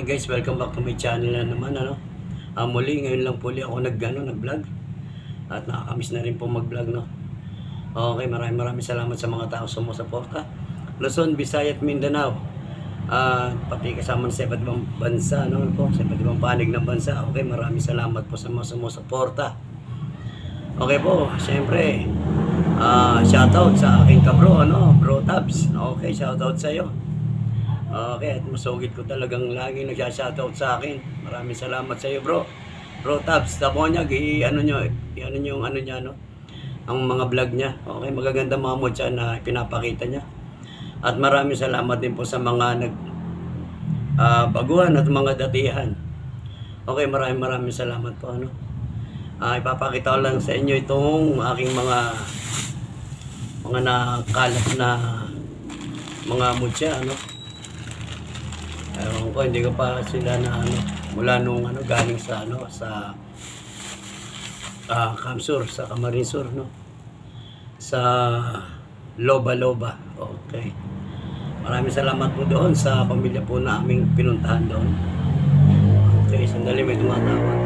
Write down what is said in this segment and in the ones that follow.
Okay guys, welcome back to my channel na naman ano. Ah, muli ngayon lang po ulit ako nag ano, nag-vlog. At nakakamiss na rin po mag-vlog no. Okay, maraming maraming salamat sa mga tao sumusuporta. Luzon, Visayas Mindanao. Ah, pati kasama sa iba't ibang bansa no po, sa iba't ibang panig ng bansa. Okay, maraming salamat po sa mga sumusuporta. Okay po, siyempre, ah shoutout sa aking kabro, ano, bro Tabs. Okay, shoutout sa iyo. Okay, at masugid ko talagang lagi nagsha-shoutout sa akin. Maraming salamat sa iyo, bro. Bro Tabs, Tabonyag, i ano nyo, i ano nyo yung ano niya, no? Ang mga vlog niya. Okay, magaganda mga mood siya na pinapakita niya. At maraming salamat din po sa mga nag ah, baguhan at mga datihan. Okay, maraming maraming salamat po, ano? Ah, ipapakita ko lang sa inyo itong aking mga mga nakalat na mga mutya, ano? Ewan ko, hindi ko pa sila na ano, mula nung ano, galing sa ano, sa ah Kamsur, sa Camarinesur, no? Sa Loba Loba. Okay. Maraming salamat po doon sa pamilya po na aming pinuntahan doon. Okay, sandali may tumatawag.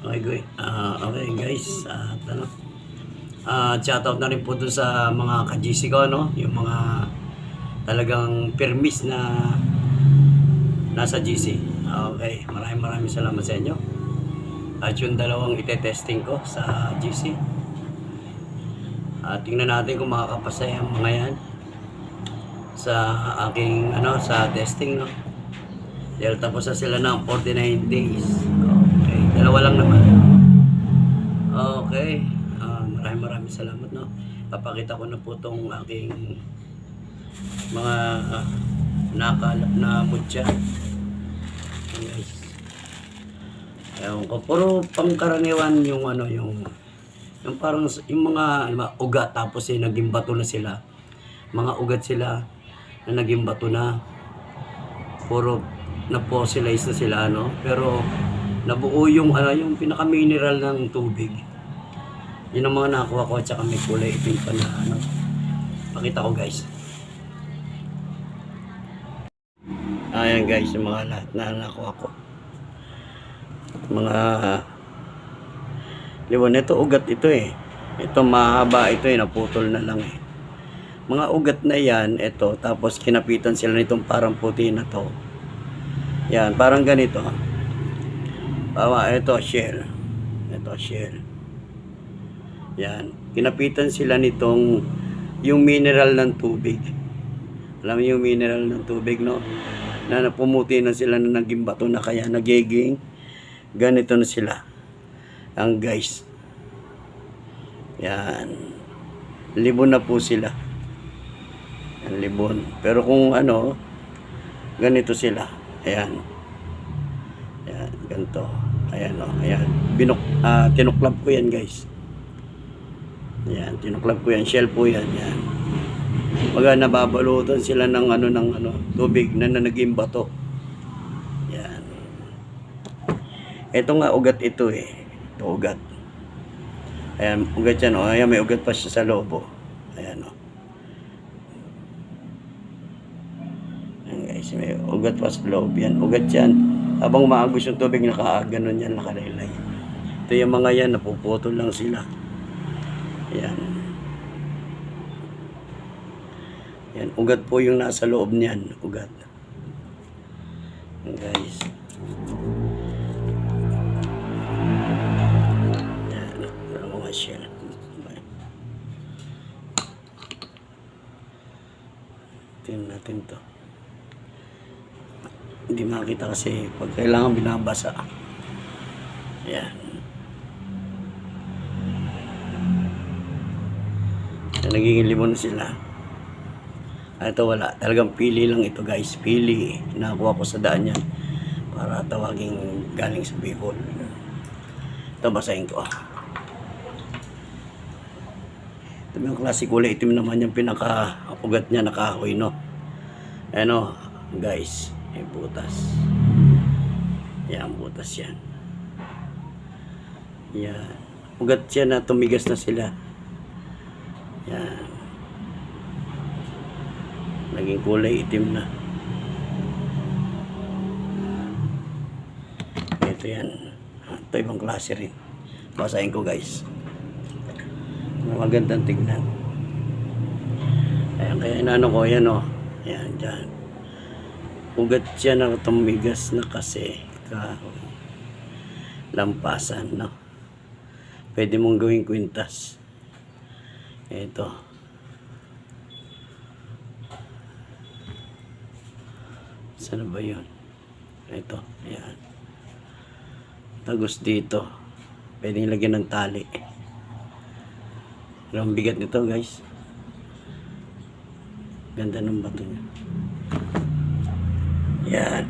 Okay. Ah, okay, guys. At ano, ah shoutout na rin po doon sa mga ka-GC ko, no? Yung mga talagang permis na nasa GC. Okay, maraming maraming salamat sa inyo. At yung dalawang ite-testing ko sa GC. At tingnan natin kung makakapasa yung mga yan sa aking ano sa testing no. Dahil tapos na sila ng 49 days. Okay, dalawa lang naman. Okay, ah, maraming maraming salamat no. Papakita ko na po tong aking mga uh, nakalap na mutya. Guys. Ewan ko, puro pangkaraniwan yung ano, yung yung parang yung mga ano ba, ugat tapos eh, naging bato na sila. Mga ugat sila na naging bato na. Puro na-fossilize na sila, ano. Pero nabuo yung, ano, yung pinaka-mineral ng tubig. Yun ang mga nakuha ko at saka may kulay itim pa na, ano. Pakita ko, guys. Ayan guys, yung mga lahat na nakuha ko. Mga Liwan, ito ugat ito eh. Ito mahaba ito eh, naputol na lang eh. Mga ugat na yan, ito, tapos kinapitan sila nitong parang puti na to. Yan, parang ganito. Bawa, ito, shell. Ito, shell. Yan. Kinapitan sila nitong yung mineral ng tubig. Alam mo yung mineral ng tubig, no? Na napumuti na sila na naging bato na kaya nagiging ganito na sila. Ang guys. Yan. Libon na po sila. Yan, libon. Pero kung ano, ganito sila. Ayan. Ayan, ganito. Ayan, o. ayan. Binok, ah, tinuklap ko yan, guys. Ayan, tinuklap ko yan. Shell po yan. Yan. Baga nababalutan sila ng ano ng ano, tubig na, na naging bato. Yan. Ito nga ugat ito eh. Ito ugat. Ayan, ugat yan. O, ayan, may ugat pa siya sa loob. Oh. Ayan, o. Ayan, guys, may ugat pa sa loob yan. Ugat yan. Habang maagos yung tubig, naka, ganun yan, nakalaylay. Ito yung mga yan, napuputol lang sila. Ayan. Yan, ugat po yung nasa loob niyan. Ugat. Guys. Tingnan natin to. Hindi makita kasi pag kailangan binabasa. Yan, nagiging limon na sila. Ah, ito wala. Talagang pili lang ito guys. Pili. Nakuha ko sa daan yan. Para tawaging galing sa Bicol. Ito basahin ko. Ito yung klase kulay. Itim naman yung pinaka-ugat niya na kahoy, no? Ano, guys. May butas. Yan, butas yan. Yan. Ugat siya na tumigas na sila. Yan naging kulay itim na. Ito yan. Ito ibang klase rin. Basahin ko guys. Magandang tignan. Ayan kaya inano ko yan o oh. ayan dyan. Ugat siya ng tumigas na kasi ka lampasan no? Pwede mong gawing kwintas. Ito. Saan ba yun? Ito. Ayan. Tagos dito. Pwedeng lagyan ng tali. Pero ang bigat nito guys. Ganda ng bato niya. Yan.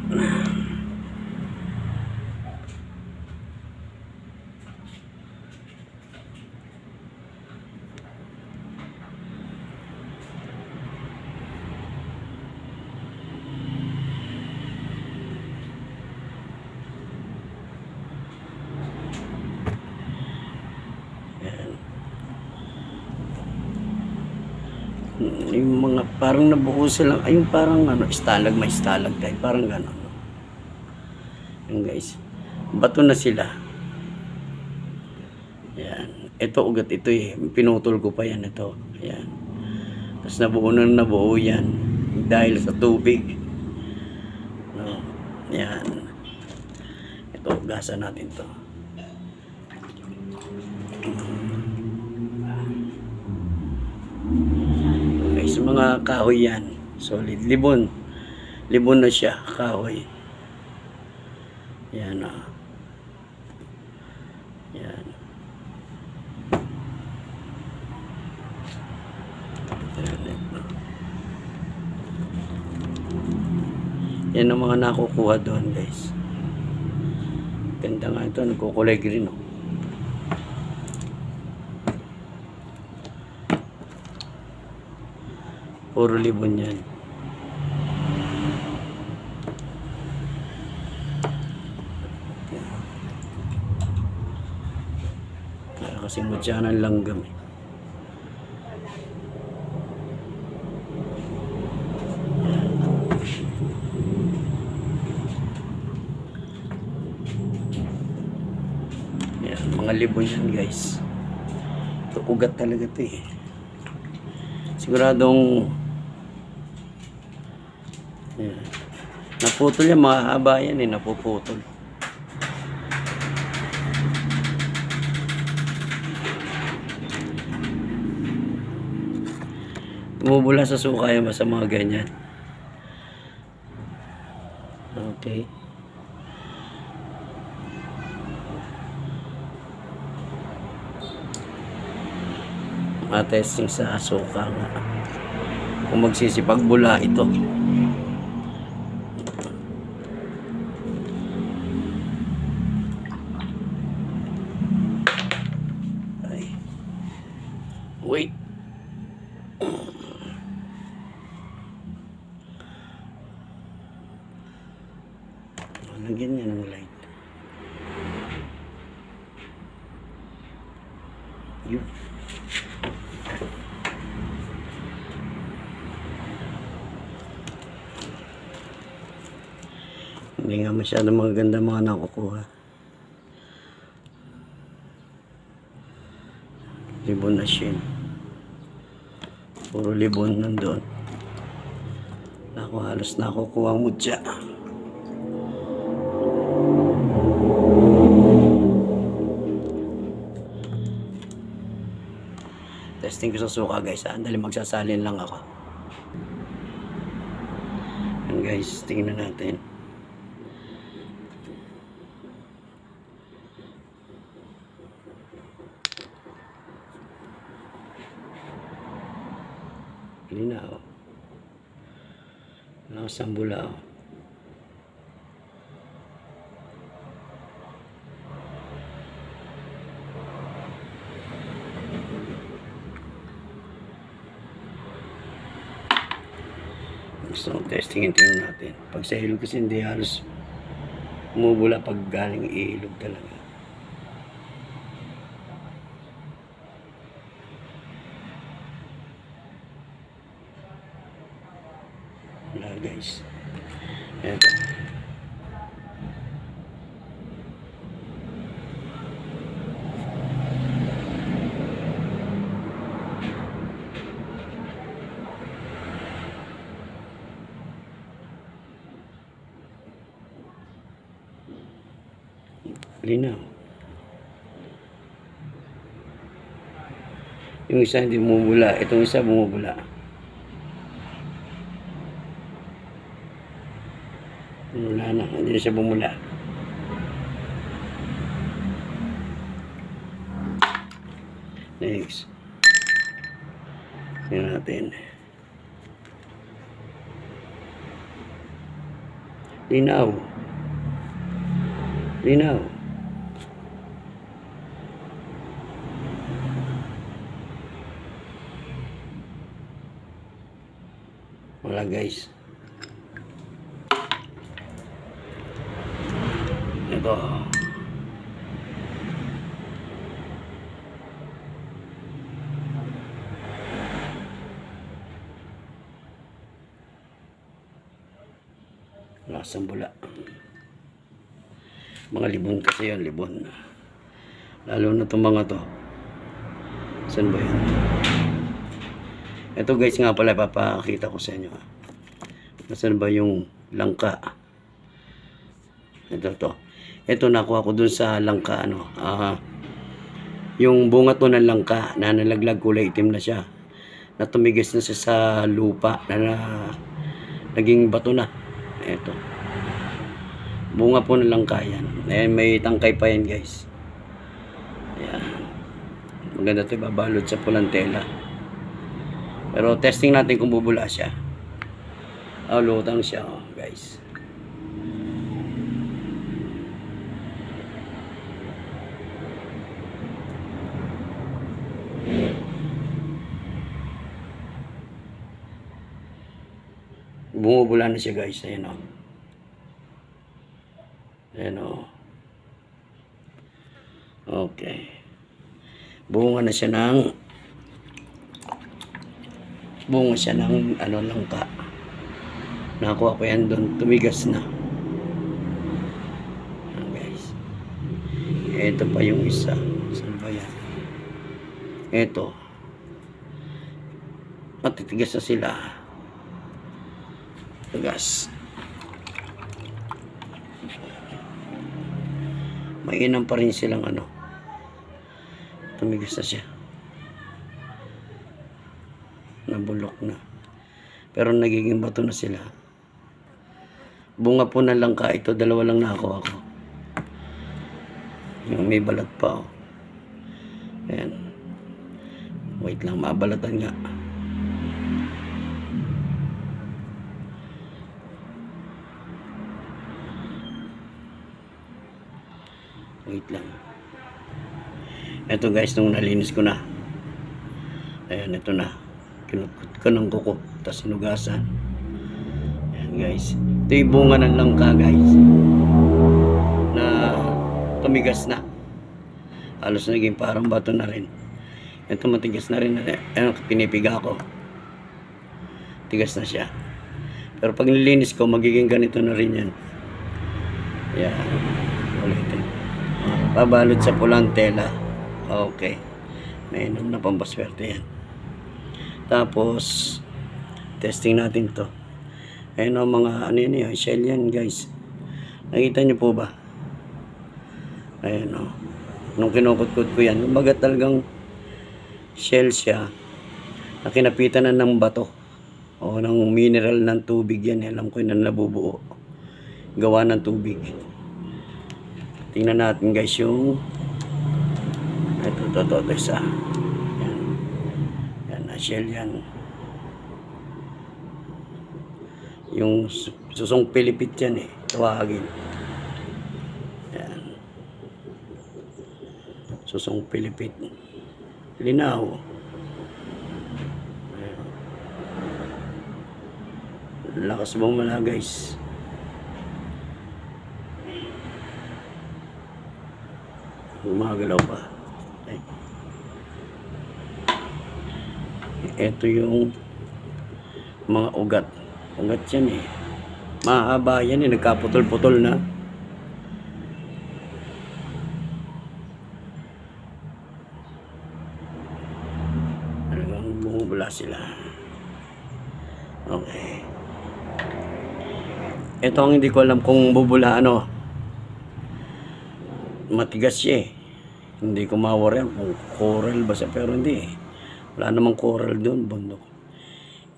Yan. Mm, Yung mga parang nabuo sila, ay yung parang ano, stalag, may stalag tayo, parang gano'n. No? Yung guys, bato na sila. Yan. Ito ugat ito eh. Pinutol ko pa yan ito. Yan. Tapos nabuo na nabuo yan. Dahil sa tubig. No. Yan. Ito, ugasan natin to. Guys, mga kahoy yan. Solid. Libon. Libon na siya, kahoy. Yan ah. Yan. Yan ang mga nakukuha doon guys. Ganda nga ito, nagkukulay green oh. Puro libon yan. Kaya kasi mutya ng langgam eh. Yan, mga libon yan guys. Ito ugat talaga to eh. Siguradong yan. Naputol yan, mahaba yan eh, napuputol. Bumubula sa suka ba sa mga ganyan? Okay. matesting sa suka nga. Kung magsisipag bula ito. Ay. Wait. Lagyan niya ng light. Yun. Hindi nga masyado magaganda mga nakukuha. Libon na shin. Puro libon nandun. Ako halos nakukuha ang mutya. Testing ko sa suka guys. ha. Dali magsasalin lang ako. Yan guys, tingnan natin. Hindi na. Lakas ang bula oh. Gusto kong testingin tingnan natin. Pag sa ilog kasi hindi halos umubula pag galing ilog talaga. guys. Ito. Linaw. Yung isa hindi bumubula, itong isa bumubula. Na siya bumula. Next. Tingnan natin. Linaw. Linaw. Wala guys. Ito. Lasang bula. Mga libon kasi yan, libon. Lalo na itong mga to. Saan ba yan? Ito guys nga pala, papakita ko sa inyo. ah. Nasaan ba yung langka? Ito to. Ito nakuha ko dun sa langka ano. Ah, yung bunga to ng langka na nalaglag kulay itim na siya. Na tumigis na siya sa lupa na, na naging bato na. Ito. Bunga po ng langka yan. Eh, may tangkay pa yan guys. Ayan. Maganda ito ibabalot sa pulang. Pero testing natin kung bubula siya. Oh, lutang siya, oh, guys. Bumubula na siya, guys. Ayan, oh. Ayan, oh. Okay. Bunga na siya ng bunga siya ng ano langka. Nakuha ko yan doon. Tumigas na. Ayan, guys. Ito pa yung isa. Saan ba yan? Ito. Matitigas na sila. Tigas. Mainam pa rin silang ano. Tumigas na siya. Nabulok na. Pero nagiging bato na sila. Bunga po na lang ka. Ito, dalawa lang nakakuha ko. Yung may balat pa. Oh. Ayan. Wait lang, mabalatan nga. Wait lang. Ito guys, nung nalinis ko na. Ayan, ito na. Kinukot ko ng kuko. Tapos sinugasan. Ayan guys. Ito yung bunga ng langka guys. Na tumigas na. Halos naging parang bato na rin. Ito matigas na rin. Ayan, pinipiga ko. Tigas na siya. Pero pag nilinis ko, magiging ganito na rin yan. Ayan. Pabalot sa pulang tela. Okay. May inom na pambaswerte yan. Tapos, testing natin to. Ayun o mga ano yun yun, shell yan guys. Nakita nyo po ba? Ayun o. Nung kinukutkot ko yan, kumbaga talagang shell siya na kinapitan na ng bato o ng mineral ng tubig yan. Alam ko yun na nabubuo. Gawa ng tubig. Tingnan natin guys yung ito, ito, ito, ito isa. Yan. Yan, na shell yan. Yung su- susong pilipit yan eh. Tawagin. Yan. Susong pilipit. Linaw. Lakas bumala guys. Gumagalaw pa. Ito yung mga ugat. Ugat yan eh. Mahaba yan eh. Nagkaputol-putol na. Talagang bumubula sila. Okay. Ito ang hindi ko alam kung bubula ano. Matigas siya eh. Hindi ko mawari kung coral ba siya, pero hindi eh. Wala namang coral doon, bundok.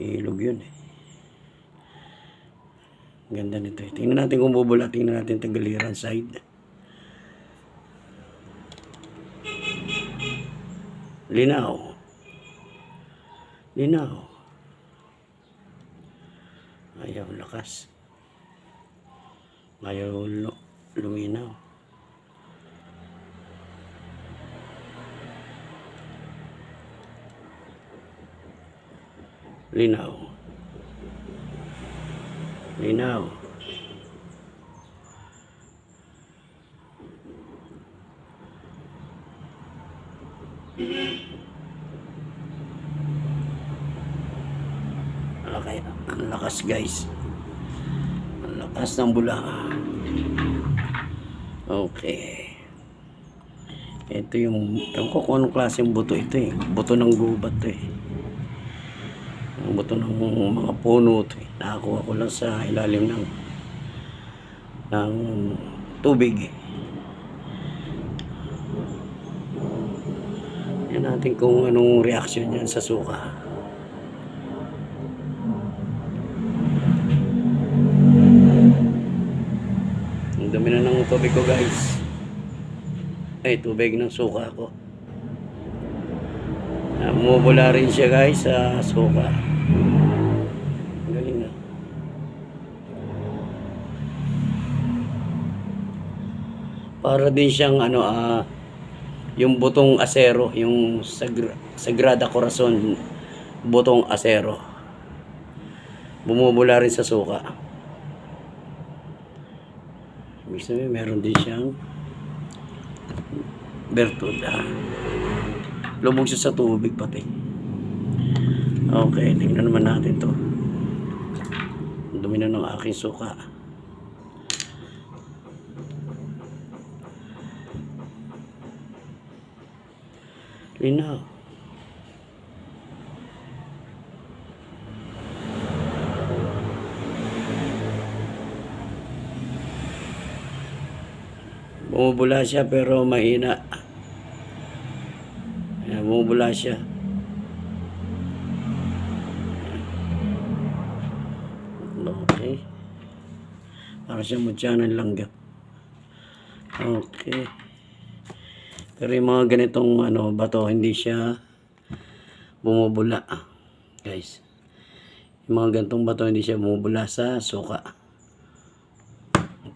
Ilog yun eh. Ganda nito eh. Tingnan natin kung bubula, tingnan natin tagaliran side. Linaw. Linaw. Ayaw lakas. Ayaw lu- luminaw. Linaw. Linaw. Okay, ang lakas guys. Ang lakas ng bula. Okay. Ito yung, ewan ko kung anong klaseng buto ito eh. Buto ng gubat eh. Ang buto ng mga puno. Nakakuha ko lang sa ilalim ng ng tubig. Yan natin kung anong reaction yan sa suka. Ang dami na ng tubig ko guys. Ay, tubig ng suka ko. Namumula rin siya guys sa suka. Para din siyang ano ah yung butong asero, yung Sagra- Sagrada Corazon butong asero. Bumubula rin sa suka. Ibig sabihin, meron din siyang bertud. Ah. Lubog siya sa tubig pati. Okay, tingnan naman natin to. Dumi na ng aking suka. Linaw. Bumubula siya pero mahina. Ayan, bumubula siya. Para siya mutya ng langgam. Okay. Pero yung mga ganitong ano, bato, hindi siya bumubula. Guys. Yung mga ganitong bato, hindi siya bumubula sa suka.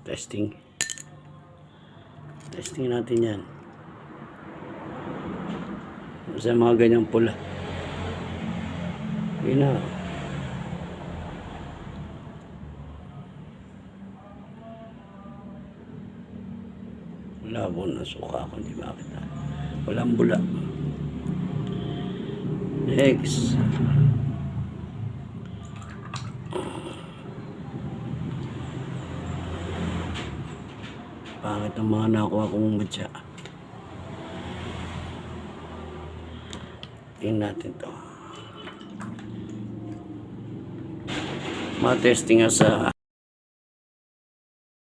Testing. Testing natin yan. Sa mga ganyang pula. Yun na. Labo na suka ako, di makita. Walang bula. Next. Pangit ang mga nakuha kong matya. Tingnan natin to. Ma-testing nga sa